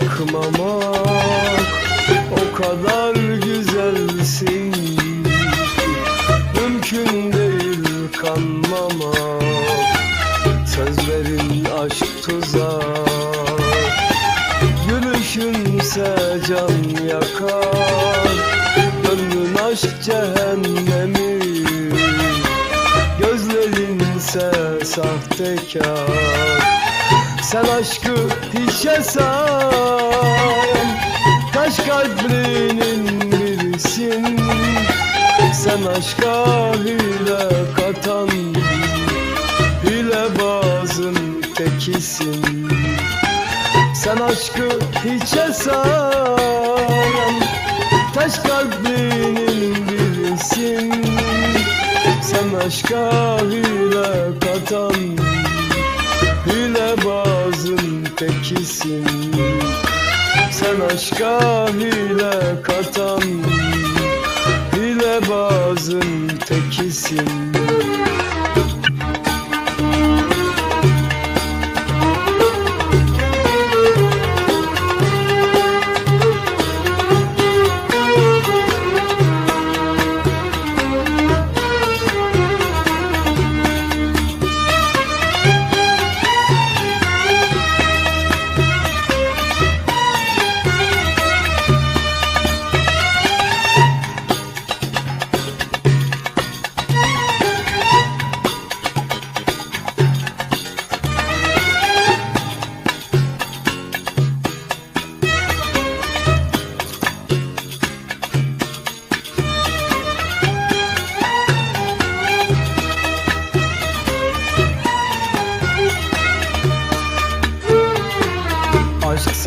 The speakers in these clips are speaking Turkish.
bakmamak o kadar güzelsin Mümkün değil kanmamak Sözlerin aşk tuzak Gülüşünse can yakar Gönlün aşk cehennemi. Gözlerinse sahtekar sen aşkı hiçe say Taş kalbinin birisin. Sen aşka hile katan Hilebazın tekisin. Sen aşkı hiçe sayan Taş kalbinin birisin. Sen aşka hile katan Hilebazın tekisin. Sen aşka hile katan Hilebazın tekisin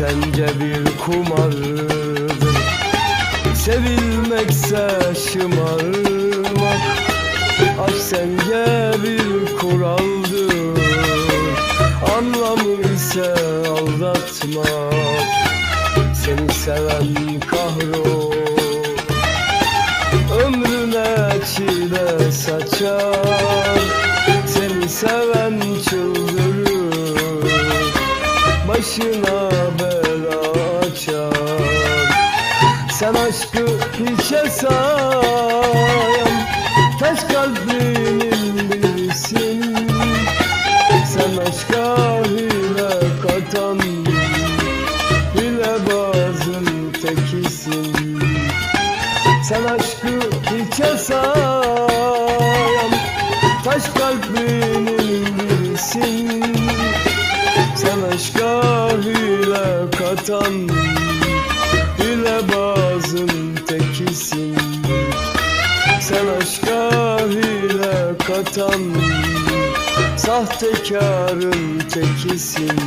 sence bir kumardır. Sevilmekse şımarmak. Aşk sence bir kuraldır. Anlamı ise aldatmak. Seni seven kahrol Ömrüne çile saçar Sen aşkı hiçe sayan Taş kalbinin birisin Sen aşka hile katan Hilebazın tekisin. Sen aşkı hiçe sayan Taş kalbinin birisin Sen aşka hile katan Hilebazın katan Sahtekarın tekisin